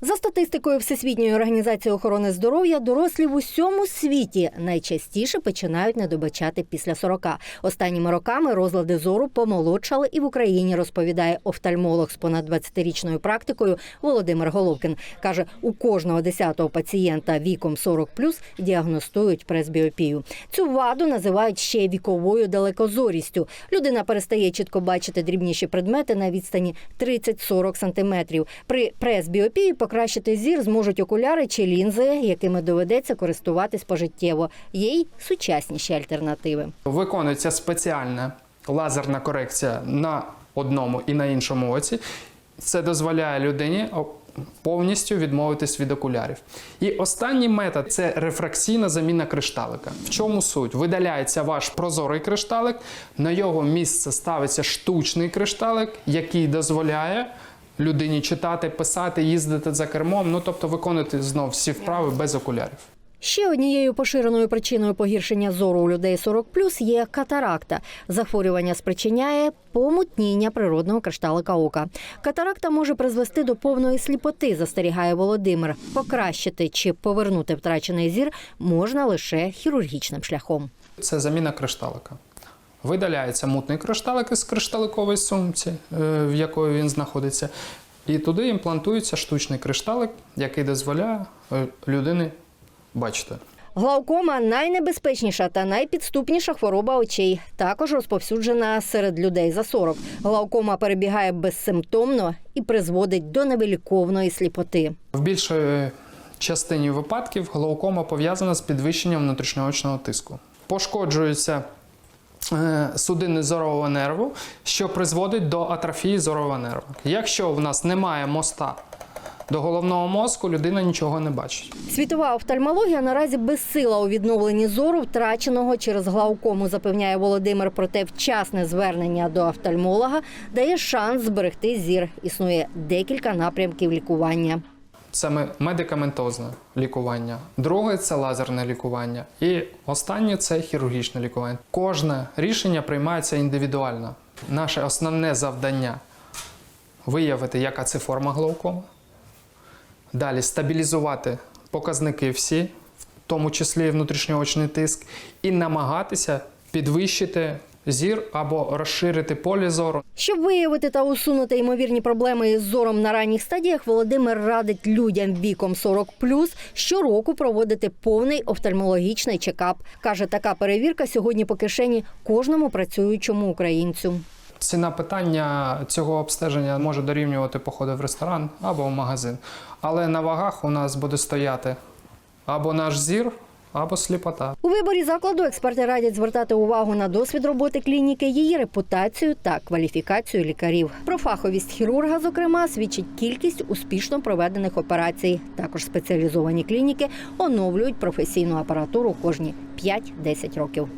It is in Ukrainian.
За статистикою Всесвітньої організації охорони здоров'я, дорослі в усьому світі найчастіше починають недобачати після 40. Останніми роками розлади зору помолодшали і в Україні, розповідає офтальмолог з понад 20-річною практикою Володимир Головкин. Каже, у кожного 10-го пацієнта віком 40 діагностують пресбіопію. Цю ваду називають ще віковою далекозорістю. Людина перестає чітко бачити дрібніші предмети на відстані 30-40 сантиметрів. При пресбіопії покращити зір зможуть окуляри чи лінзи, якими доведеться користуватись пожиттєво. Є й сучасніші альтернативи. Виконується спеціальна лазерна корекція на одному і на іншому оці. Це дозволяє людині повністю відмовитись від окулярів. І останній метод це рефракційна заміна кришталика. В чому суть? Видаляється ваш прозорий кришталик, на його місце ставиться штучний кришталик, який дозволяє людині читати, писати, їздити за кермом, ну тобто виконувати знов всі вправи без окулярів. Ще однією поширеною причиною погіршення зору у людей 40 є катаракта. Захворювання спричиняє помутніння природного кришталика ока. Катаракта може призвести до повної сліпоти, застерігає Володимир. Покращити чи повернути втрачений зір можна лише хірургічним шляхом. Це заміна кришталика. Видаляється мутний кришталик із кришталикової сумці, е, в якої він знаходиться, і туди імплантується штучний кришталик, який дозволяє е, людині бачити. Глаукома найнебезпечніша та найпідступніша хвороба очей. Також розповсюджена серед людей за 40. Глаукома перебігає безсимптомно і призводить до невиліковної сліпоти. В більшій частині випадків глаукома пов'язана з підвищенням внутрішньоочного тиску. Пошкоджується судини зорового нерву, що призводить до атрофії зорового нерва. Якщо в нас немає моста до головного мозку, людина нічого не бачить. Світова офтальмологія наразі безсила у відновленні зору, втраченого через глаукому, запевняє Володимир. Проте вчасне звернення до офтальмолога дає шанс зберегти зір. Існує декілька напрямків лікування. Це медикаментозне лікування. Друге це лазерне лікування. І останнє це хірургічне лікування. Кожне рішення приймається індивідуально. Наше основне завдання виявити, яка це форма глаукоми. Далі стабілізувати показники всі, в тому числі і внутрішньоочний тиск, і намагатися підвищити зір або розширити поле зору. Щоб виявити та усунути ймовірні проблеми із зором на ранніх стадіях, Володимир радить людям віком 40 щороку проводити повний офтальмологічний чекап. Каже, така перевірка сьогодні по кишені кожному працюючому українцю. Ціна питання цього обстеження може дорівнювати походи в ресторан або в магазин. Але на вагах у нас буде стояти або наш зір, або сліпота. У виборі закладу експерти радять звертати увагу на досвід роботи клініки, її репутацію та кваліфікацію лікарів. Про фаховість хірурга, зокрема, свідчить кількість успішно проведених операцій. Також спеціалізовані клініки оновлюють професійну апаратуру кожні 5-10 років.